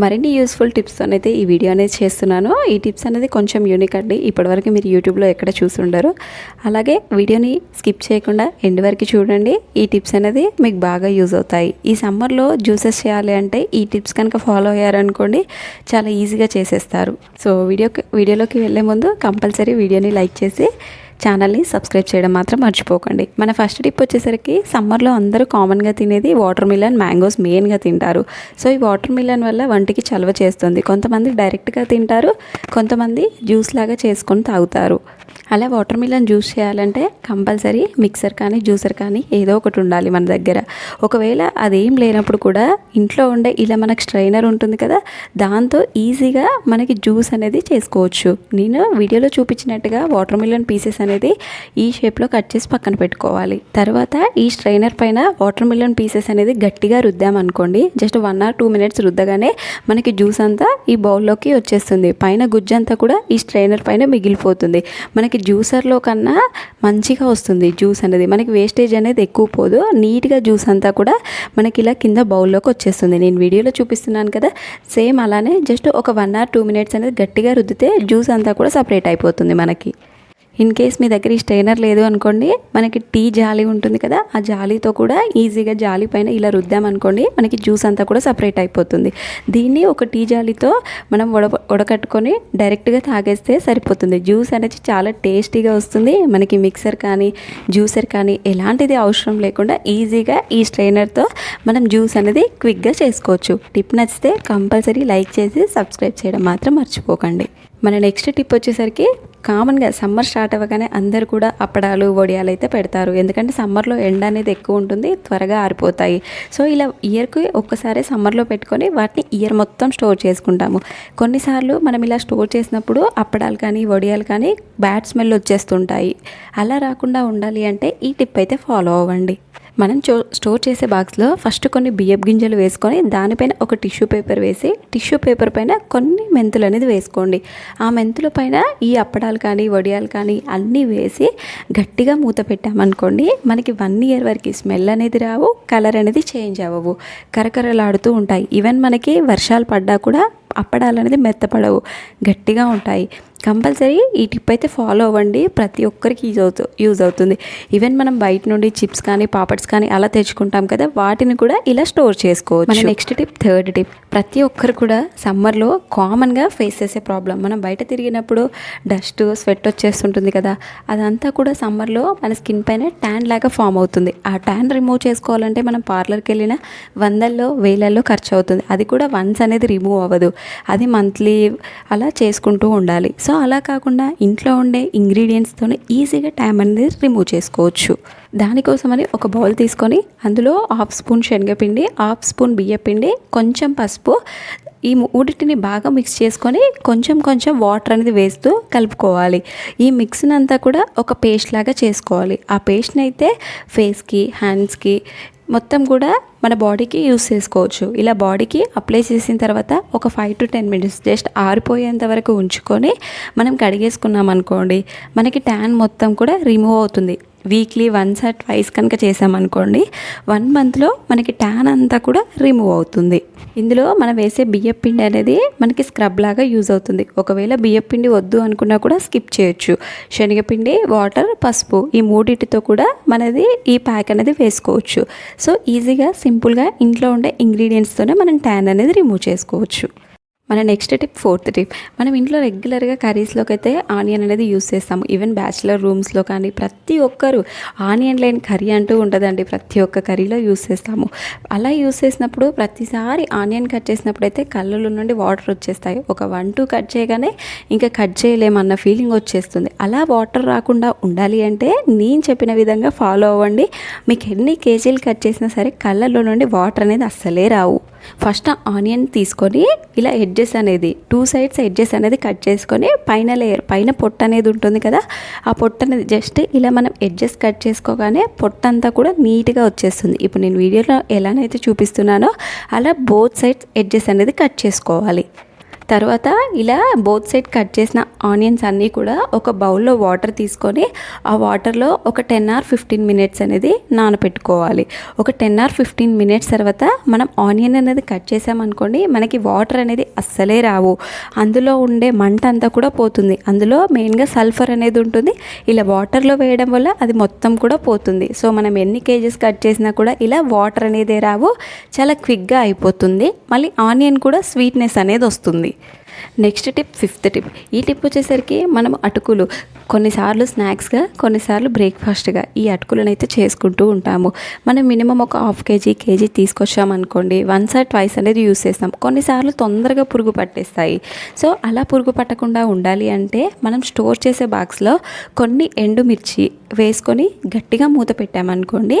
మరిన్ని యూస్ఫుల్ టిప్స్తో అయితే ఈ వీడియో అనేది చేస్తున్నాను. ఈ టిప్స్ అనేది కొంచెం యూనిక్ అండి. ఇప్పటివరకు మీరు యూట్యూబ్లో ఎక్కడ చూసుండరు అలాగే వీడియోని స్కిప్ చేయకుండా ఎండ్ వరకు చూడండి. ఈ టిప్స్ అనేది మీకు బాగా యూజ్ అవుతాయి. ఈ సమ్మర్లో జ్యూసెస్ చేయాలి అంటే ఈ టిప్స్ కనుక ఫాలో అయ్యారనుకోండి చాలా ఈజీగా చేసేస్తారు. సో వీడియో వీడియోలోకి వెళ్ళే ముందు కంపల్సరీ వీడియోని లైక్ చేసి ఛానల్ని సబ్స్క్రైబ్ చేయడం మాత్రం మర్చిపోకండి. మన ఫస్ట్ టిప్ వచ్చేసరికి సమ్మర్లో అందరూ కామన్గా తినేది వాటర్ మిలన్ మ్యాంగోస్ మెయిన్గా తింటారు. సో ఈ వాటర్ మిలన్ వల్ల వంటికి చలవ చేస్తుంది. కొంతమంది డైరెక్ట్గా తింటారు కొంతమంది జ్యూస్ లాగా చేసుకొని తాగుతారు. అలా వాటర్ మిలన్ జ్యూస్ చేయాలంటే కంపల్సరీ మిక్సర్ కానీ జ్యూసర్ కానీ ఏదో ఒకటి ఉండాలి మన దగ్గర. ఒకవేళ అదేం లేనప్పుడు కూడా ఇంట్లో ఉండే ఇలా మనకు స్ట్రైనర్ ఉంటుంది కదా దాంతో ఈజీగా మనకి జ్యూస్ అనేది చేసుకోవచ్చు. నేను వీడియోలో చూపించినట్టుగా వాటర్ మిలన్ పీసెస్ అనేది ఈ షేప్లో కట్ చేసి పక్కన పెట్టుకోవాలి. తర్వాత ఈ స్ట్రైనర్ పైన వాటర్ మిలన్ పీసెస్ అనేది గట్టిగా రుద్దామనుకోండి just one or two minutes రుద్దగానే మనకి జ్యూస్ అంతా ఈ బౌల్లోకి వచ్చేస్తుంది. పైన గుజ్జంతా కూడా ఈ స్ట్రైనర్ పైన మిగిలిపోతుంది. మనకి జ్యూసర్లో కన్నా మంచిగా వస్తుంది జ్యూస్ అనేది. మనకి వేస్టేజ్ అనేది ఎక్కువ పోదు. నీట్గా జ్యూస్ అంతా కూడా మనకి ఇలా కింద బౌల్లోకి వచ్చేస్తుంది. నేను వీడియోలో చూపిస్తున్నాను కదా. సేమ్ అలానే జస్ట్ ఒక వన్ ఆర్ టూ మినిట్స్ అనేది గట్టిగా రుద్దితే జ్యూస్ అంతా కూడా సపరేట్ అయిపోతుంది మనకి. ఇన్ కేస్ మీ దగ్గర ఈ స్ట్రైనర్ లేదు అనుకోండి మనకి టీ జాలి ఉంటుంది కదా ఆ జాలీతో కూడా ఈజీగా జాలి పైన ఇలా రుద్దామనుకోండి మనకి జ్యూస్ అంతా కూడా సపరేట్ అయిపోతుంది. దీన్ని ఒక టీ జాలితో మనం ఉడ ఉడకట్టుకొని డైరెక్ట్గా తాగేస్తే సరిపోతుంది. జ్యూస్ అనేది చాలా టేస్టీగా వస్తుంది. మనకి మిక్సర్ కానీ జ్యూసర్ కానీ ఎలాంటిది అవసరం లేకుండా ఈజీగా ఈ స్ట్రైనర్తో మనం జ్యూస్ అనేది క్విక్గా చేసుకోవచ్చు. టిప్ నచ్చితే కంపల్సరీ లైక్ చేసి సబ్స్క్రైబ్ చేయడం మాత్రం మర్చిపోకండి. మన నెక్స్ట్ టిప్ వచ్చేసరికి కామన్గా సమ్మర్ స్టార్ట్ అవ్వగానే అందరు కూడా అప్పడాలు వడియాలు అయితే పెడతారు. ఎందుకంటే సమ్మర్లో ఎండ అనేది ఎక్కువ ఉంటుంది త్వరగా ఆరిపోతాయి. సో ఇలా ఇయర్కి ఒక్కసారి సమ్మర్లో పెట్టుకొని వాటిని ఇయర్ మొత్తం స్టోర్ చేసుకుంటాము. కొన్నిసార్లు మనం ఇలా స్టోర్ చేసినప్పుడు అప్పడాలు కానీ వడియాలు కానీ బ్యాడ్ స్మెల్ వచ్చేస్తుంటాయి. అలా రాకుండా ఉండాలి అంటే ఈ టిప్ అయితే ఫాలో అవ్వండి. మనం చో స్టోర్ చేసే బాక్స్లో ఫస్ట్ కొన్ని బియ్యపు గింజలు వేసుకొని దానిపైన ఒక టిష్యూ పేపర్ వేసి టిష్యూ పేపర్ పైన కొన్ని మెంతులు అనేది వేసుకోండి. ఆ మెంతుల పైన ఈ అప్పడాలు కానీ వడియాలు కానీ అన్నీ వేసి గట్టిగా మూత పెట్టామనుకోండి మనకి వన్ ఇయర్ వరకు స్మెల్ అనేది రావు కలర్ అనేది చేంజ్ అవ్వవు. కరకరలాడుతూ ఉంటాయి. ఈవెన్ మనకి వర్షాలు పడ్డా కూడా అప్పడాలు అనేది మెత్తపడవు. గట్టిగా ఉంటాయి. కంపల్సరీ ఈ టిప్ అయితే ఫాలో అవ్వండి. ప్రతి ఒక్కరికి యూజ్ అవుతూ యూజ్ అవుతుంది. ఈవెన్ మనం బయట నుండి చిప్స్ కానీ పాపడ్స్ కానీ అలా తెచ్చుకుంటాం కదా వాటిని కూడా ఇలా స్టోర్ చేసుకోవచ్చు. మన నెక్స్ట్ టిప్ థర్డ్ టిప్. ప్రతి ఒక్కరు కూడా సమ్మర్లో కామన్గా ఫేస్ చేసే ప్రాబ్లం మనం బయట తిరిగినప్పుడు డస్ట్ స్వెట్ వచ్చేస్తుంటుంది కదా అదంతా కూడా సమ్మర్లో మన స్కిన్ పైన ట్యాన్ లాగా ఫామ్ అవుతుంది. ఆ ట్యాన్ రిమూవ్ చేసుకోవాలంటే మనం పార్లర్కి వెళ్ళిన వందల్లో వేలల్లో ఖర్చు అవుతుంది. అది కూడా వన్స్ అనేది రిమూవ్ అవ్వదు. అది మంత్లీ అలా చేసుకుంటూ ఉండాలి. సో అలా కాకుండా ఇంట్లో ఉండే ఇంగ్రీడియంట్స్తోనే ఈజీగా ట్యామ్ అనేది రిమూవ్ చేసుకోవచ్చు. దానికోసమని ఒక బౌల్ తీసుకొని అందులో హాఫ్ స్పూన్ శనగపిండి హాఫ్ స్పూన్ బియ్యపిండి కొంచెం పసుపు ఈ మూడింటిని బాగా మిక్స్ చేసుకొని కొంచెం కొంచెం వాటర్ అనేది వేస్తూ కలుపుకోవాలి. ఈ మిక్స్ని అంతా కూడా ఒక పేస్ట్ లాగా చేసుకోవాలి. ఆ పేస్ట్ని అయితే ఫేస్కి హ్యాండ్స్కి మొత్తం కూడా మన బాడీకి యూస్ చేసుకోవచ్చు. ఇలా బాడీకి అప్లై చేసిన తర్వాత ఒక five to ten minutes just ఆరిపోయేంత వరకు ఉంచుకొని మనం కడిగేసుకున్నాం అనుకోండి మనకి ట్యాన్ మొత్తం కూడా రిమూవ్ అవుతుంది. వీక్లీ వన్స్ ఆర్ ట్వైస్ కనుక చేసామనుకోండి వన్ మంత్లో మనకి ట్యాన్ అంతా కూడా రిమూవ్ అవుతుంది. ఇందులో మనం వేసే బియ్యం పిండి అనేది మనకి స్క్రబ్ లాగా యూజ్ అవుతుంది. ఒకవేళ బియ్యం పిండి వద్దు అనుకున్నా కూడా స్కిప్ చేయొచ్చు. శనగపిండి వాటర్ పసుపు ఈ మూడింటితో కూడా మనది ఈ ప్యాక్ అనేది వేసుకోవచ్చు. సో ఈజీగా సింపుల్గా ఇంట్లో ఉండే ఇంగ్రీడియంట్స్తోనే మనం ట్యాన్ అనేది రిమూవ్ చేసుకోవచ్చు. మన నెక్స్ట్ టిప్ ఫోర్త్ టిప్ మనం ఇంట్లో రెగ్యులర్గా కర్రీస్లోకి అయితే ఆనియన్ అనేది యూస్ చేస్తాము. ఈవెన్ బ్యాచిలర్ రూమ్స్లో కానీ ప్రతి ఒక్కరు ఆనియన్ లేని కర్రీ అంటూ ఉంటుందండి. ప్రతి ఒక్క కర్రీలో యూస్ చేస్తాము. అలా యూస్ చేసినప్పుడు ప్రతిసారి ఆనియన్ కట్ చేసినప్పుడు అయితే కళ్ళలో నుండి వాటర్ వచ్చేస్తాయి. ఒక వన్ టూ కట్ చేయగానే ఇంకా కట్ చేయలేమన్న ఫీలింగ్ వచ్చేస్తుంది. అలా వాటర్ రాకుండా ఉండాలి అంటే నేను చెప్పిన విధంగా ఫాలో అవ్వండి. మీకు ఎన్ని కేజీలు కట్ చేసినా సరే కళ్ళలో నుండి వాటర్ అనేది అస్సలే రావు. ఫస్ట్ ఆనియన్ తీసుకొని ఇలా ఎడ్జెస్ అనేది టూ సైడ్స్ ఎడ్జెస్ అనేది కట్ చేసుకొని పైన లేయర్ పైన పొట్ట అనేది ఉంటుంది కదా ఆ పొట్ట అనేది జస్ట్ ఇలా మనం ఎడ్జెస్ కట్ చేసుకోగానే పొట్ట అంతా కూడా నీట్గా వచ్చేస్తుంది. ఇప్పుడు నేను వీడియోలో ఎలానైతే చూపిస్తున్నానో అలా బోత్ సైడ్స్ ఎడ్జెస్ అనేది కట్ చేసుకోవాలి. తర్వాత ఇలా బోత్ సైడ్ కట్ చేసిన ఆనియన్స్ అన్నీ కూడా ఒక బౌల్లో వాటర్ తీసుకొని ఆ వాటర్లో ఒక టెన్ ఆర్ ఫిఫ్టీన్ మినిట్స్ అనేది నానబెట్టుకోవాలి ఒక టెన్ ఆర్ ఫిఫ్టీన్ మినిట్స్ తర్వాత మనం ఆనియన్ అనేది కట్ చేసామనుకోండి మనకి వాటర్ అనేది అస్సలే రావు. అందులో ఉండే మంట అంతా కూడా పోతుంది. అందులో మెయిన్గా సల్ఫర్ అనేది ఉంటుంది. ఇలా వాటర్లో వేయడం వల్ల అది మొత్తం కూడా పోతుంది. సో మనం ఎన్ని కేజెస్ కట్ చేసినా కూడా ఇలా వాటర్ అనేది రావు. చాలా క్విక్గా అయిపోతుంది. మళ్ళీ ఆనియన్ కూడా స్వీట్నెస్ అనేది వస్తుంది. నెక్స్ట్ టిప్ ఫిఫ్త్ టిప్ ఈ టిప్ వచ్చేసరికి మనం అటుకులు కొన్నిసార్లు స్నాక్స్గా కొన్నిసార్లు బ్రేక్ఫాస్ట్గా ఈ అటుకులను అయితే చేసుకుంటూ ఉంటాము. మనం మినిమం ఒక హాఫ్ కేజీ కేజీ తీసుకొచ్చామనుకోండి వన్స్ ఆర్ ట్వైస్ అనేది యూస్ చేస్తాం. కొన్నిసార్లు తొందరగా పురుగు పట్టేస్తాయి. సో అలా పురుగు పట్టకుండా ఉండాలి అంటే మనం స్టోర్ చేసే బాక్స్లో కొన్ని ఎండుమిర్చి వేసుకొని గట్టిగా మూత పెట్టామనుకోండి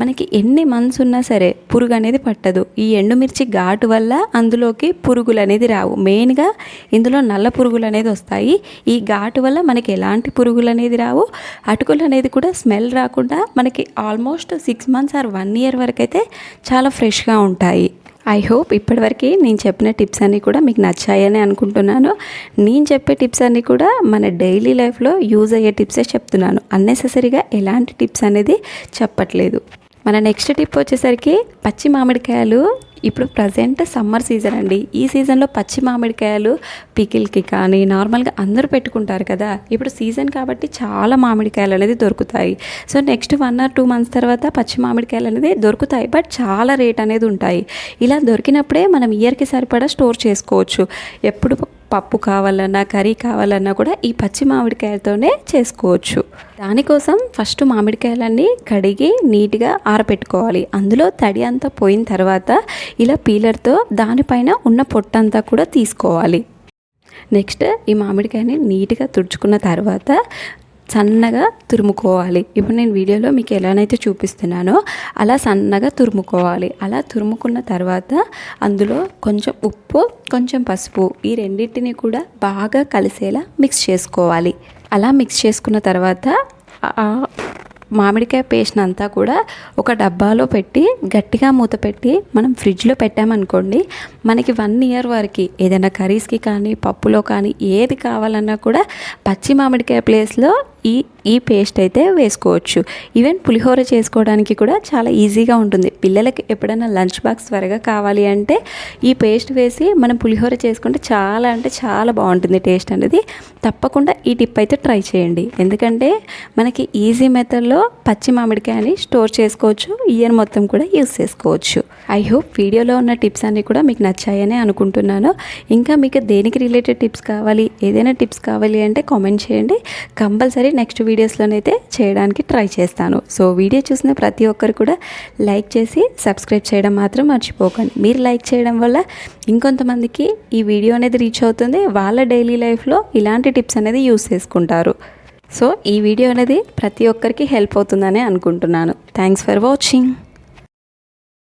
మనకి ఎన్ని మంత్స్ ఉన్నా సరే పురుగు అనేది పట్టదు. ఈ ఎండుమిర్చి ఘాటు వల్ల అందులోకి పురుగులు అనేది రావు. మెయిన్గా ఇందులో నల్ల పురుగులు అనేది వస్తాయి. ఈ ఘాటు వల్ల మనకి ఎలాంటి పురుగులు అనేది రావు? అటుకులు అనేది కూడా స్మెల్ రాకుండా మనకి almost six months or one year వరకు అయితే చాలా ఫ్రెష్గా ఉంటాయి. ఐ హోప్ ఇప్పటివరకు నేను చెప్పిన టిప్స్ అన్నీ కూడా మీకు నచ్చాయని అనుకుంటున్నాను. నేను చెప్పే టిప్స్ అన్నీ కూడా మన డైలీ లైఫ్లో యూజ్ అయ్యే టిప్సే చెప్తున్నాను. అన్నెసెసరీగా ఎలాంటి టిప్స్ అనేది చెప్పట్లేదు. మన నెక్స్ట్ టిప్ వచ్చేసరికి పచ్చి మామిడికాయలు. ఇప్పుడు ప్రజెంట్ సమ్మర్ సీజన్ అండి. ఈ సీజన్లో పచ్చి మామిడికాయలు పికిల్కి కానీ నార్మల్గా అందరూ పెట్టుకుంటారు కదా. ఇప్పుడు సీజన్ కాబట్టి చాలా మామిడికాయలు అనేది దొరుకుతాయి. So next one or two months తర్వాత పచ్చి మామిడికాయలు అనేది దొరుకుతాయి. బట్ చాలా రేట్ అనేది ఉంటాయి. ఇలా దొరికినప్పుడే మనం ఇయర్కి సరిపడా స్టోర్ చేసుకోవచ్చు. ఎప్పుడు పప్పు కావాలన్నా కర్రీ కావాలన్నా కూడా ఈ పచ్చి మామిడికాయలతోనే చేసుకోవచ్చు. దానికోసం ఫస్ట్ మామిడికాయలన్నీ కడిగి నీట్గా ఆరబెట్టుకోవాలి అందులో తడి అంతా పోయిన తర్వాత ఇలా పీలర్తో దానిపైన ఉన్న పొట్టంతా కూడా తీసుకోవాలి. నెక్స్ట్ ఈ మామిడికాయని నీట్గా తుడుచుకున్న తర్వాత సన్నగా తురుముకోవాలి. ఇప్పుడు నేను వీడియోలో మీకు ఎలానైతే చూపిస్తున్నానో అలా సన్నగా తురుముకోవాలి. అలా తురుముకున్న తర్వాత అందులో కొంచెం ఉప్పు కొంచెం పసుపు ఈ రెండింటిని కూడా బాగా కలిసేలా మిక్స్ చేసుకోవాలి. అలా మిక్స్ చేసుకున్న తర్వాత మామిడికాయ పేస్ట్ అంతా కూడా ఒక డబ్బాలో పెట్టి గట్టిగా మూత పెట్టి మనం ఫ్రిడ్జ్లో పెట్టామనుకోండి మనకి వన్ ఇయర్ వరకు ఏదైనా కర్రీస్కి కానీ పప్పులో కానీ ఏది కావాలన్నా కూడా పచ్చి మామిడికాయ ప్లేస్లో ఈ ఈ పేస్ట్ అయితే వేసుకోవచ్చు. ఈవెన్ పులిహోర చేసుకోవడానికి కూడా చాలా ఈజీగా ఉంటుంది. పిల్లలకి ఎప్పుడైనా లంచ్ బాక్స్ త్వరగా కావాలి అంటే ఈ పేస్ట్ వేసి మనం పులిహోర చేసుకుంటే చాలా అంటే చాలా బాగుంటుంది టేస్ట్ అనేది. తప్పకుండా ఈ టిప్ అయితే ట్రై చేయండి. ఎందుకంటే మనకి ఈజీ మెథడ్లో పచ్చి మామిడికాయని స్టోర్ చేసుకోవచ్చు. ఇయర్ మొత్తం కూడా యూస్ చేసుకోవచ్చు. ఐ హోప్ వీడియోలో ఉన్న టిప్స్ అన్నీ కూడా మీకు నచ్చాయని అనుకుంటున్నాను. ఇంకా మీకు దేనికి రిలేటెడ్ టిప్స్ కావాలి? ఏదైనా టిప్స్ కావాలి అంటే కామెంట్ చేయండి. కంపల్సరీ నెక్స్ట్ వీడియోస్లోనైతే చేయడానికి ట్రై చేస్తాను. సో వీడియో చూసిన ప్రతి ఒక్కరు కూడా లైక్ చేసి సబ్స్క్రైబ్ చేయడం మాత్రం మర్చిపోకండి. మీరు లైక్ చేయడం వల్ల ఇంకొంతమందికి ఈ వీడియో అనేది రీచ్ అవుతుంది. వాళ్ళ డైలీ లైఫ్లో ఇలాంటి టిప్స్ అనేది యూస్ చేసుకుంటారు. సో ఈ వీడియో అనేది ప్రతి ఒక్కరికి హెల్ప్ అవుతుందని అనుకుంటున్నాను. Thanks for watching